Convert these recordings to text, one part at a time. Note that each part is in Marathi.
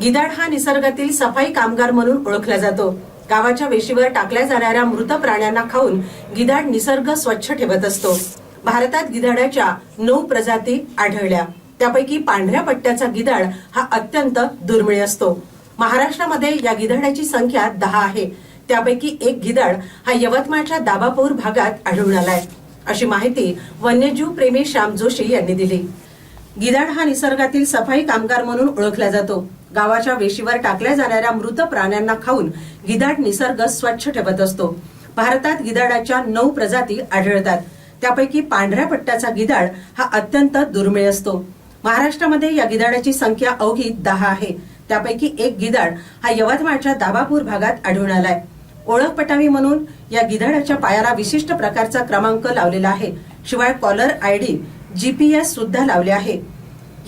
गिधाड हा निसर्गातील सफाई कामगार म्हणून ओळखला जातो. गावाच्या वेशीवर टाकल्या जाणाऱ्या मृत प्राण्यांना खाऊन गिधाड निसर्ग स्वच्छ ठेवत असतो. भारतात गिधाडाच्या नऊ प्रजाती आढळल्या. त्यापैकी पांढऱ्या पट्ट्याचा गिधाड हा अत्यंत दुर्मिळ असतो. महाराष्ट्रामध्ये या गिधाडाची संख्या दहा आहे. त्यापैकी एक गिधाड हा यवतमाळच्या दाबापूर भागात आढळून आलाय. अशी माहिती वन्यजीव प्रेमी श्याम जोशी यांनी दिली. गिधाड हा निसर्गातील सफाई कामगार म्हणून ओळखला जातो. गावाच्या वेशीवर टाकल्या जाणाऱ्या मृत प्राण्यांना खाऊन गिधाड निसर्ग स्वच्छ ठेवत असतो. भारतात गिधाडाच्या नऊ प्रजाती आढळतात. त्यापैकी पांढऱ्या पट्ट्याचा गिधाड हा अत्यंत दुर्मिळ असतो. महाराष्ट्रामध्ये या गिधाडाची संख्या अवघी दहा आहे. त्यापैकी एक गिधाड हा यवतमाळच्या दाबापूर भागात आढळून आलाय. ओळख पटावी म्हणून या गिधाडाच्या पायाला विशिष्ट प्रकारचा क्रमांक लावलेला आहे. शिवाय कॉलर आयडी जीपीएस सुद्धा लावले आहे.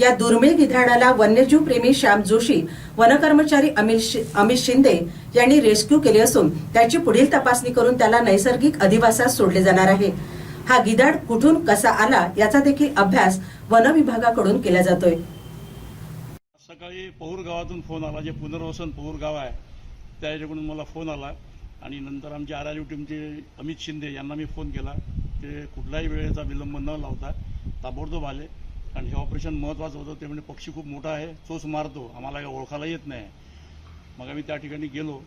या दुर्मिळ गिधाडाला वन्यजीव प्रेमी श्याम जोशी वनकर्मचारी अमित अमित शिंदे यांनी रेस्क्यू केले असून त्याची पुढील तपासणी करून त्याला नैसर्गिक अधिवासात सोडले जाणार आहे. हा गिधाड कुठून कसा आला याचा देखील अभ्यास वन विभागाकडून केला जातोय. सकाळी पौर गावातून फोन आला. जे पुनर्वसन पौर गाव आहे त्याच्याकडून मला फोन आला. आणि नंतर आमचे आर आर यू टीमचे अमित शिंदे यांना मी फोन केला ते कुठलाही वेळेचा विलंब न लावता ताबडतोब आले. आणि हे ऑपरेशन महत्त्वाचं होतं. ते म्हणजे पक्षी खूप मोठा आहे. चोच मारतो. आम्हाला काही ओळखायला येत नाही. मग आम्ही त्या ठिकाणी गेलो.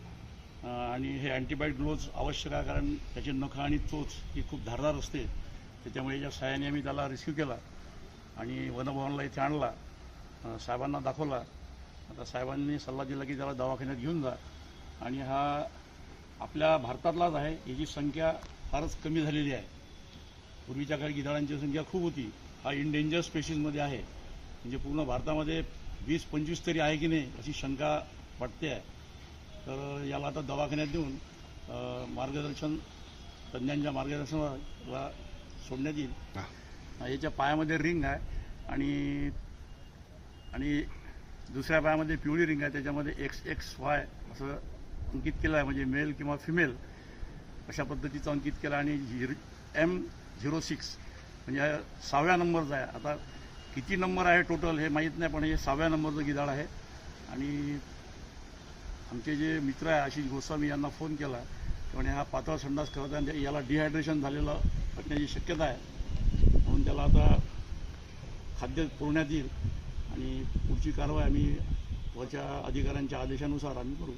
आणि हे अँटीबायट ग्लोव्ज आवश्यक आहे कारण त्याची नखं आणि चोच ही खूप धारदार असते. त्याच्यामुळे याच्या सहाय्याने आम्ही त्याला रिस्क्यू केला. आणि वनभवनला इथे आणला. साहेबांना दाखवला. आता साहेबांनी सल्ला दिला की त्याला दवाखान्यात घेऊन जा. आणि हा आपल्या भारतातलाच आहे. याची संख्या फारच कमी झालेली आहे. पूर्वीच्या काळी गिधाडांची संख्या खूप होती. हा इंडेंजर स्पेशीजमध्ये आहे. म्हणजे पूर्ण भारतामध्ये वीस पंचवीस तरी आहे की नाही अशी शंका वाटते आहे. तर याला आता दवाखान्यात देऊन मार्गदर्शन तज्ज्ञांच्या मार्गदर्शनाला सोडण्यात येईल. याच्या पायामध्ये रिंग आहे आणि आणि दुसऱ्या पायामध्ये पिवळी रिंग आहे. त्याच्यामध्ये एक्स एक्स वाय असं अंकित केलं आहे. म्हणजे मेल किंवा फिमेल अशा पद्धतीचं अंकित केलं आणि झिर एम झिरो सिक्स म्हणजे सहाव्या नंबरचा आहे आता किती नंबर आहे टोटल हे माहीत नाही पण हे सहाव्या नंबरचं गिधाड आहे. आणि आमचे जे मित्र आहे आशिष गोस्वामी यांना फोन केला. त्यामुळे हा पातळ संडास करत आहे. आणि याला डिहायड्रेशन झालेलं असण्याची शक्यता आहे. म्हणून त्याला आता खाद्य पुरवण्यात येईल. आणि पुढची कारवाई आम्ही वरच्या अधिकाऱ्यांच्या आदेशानुसार आम्ही करू.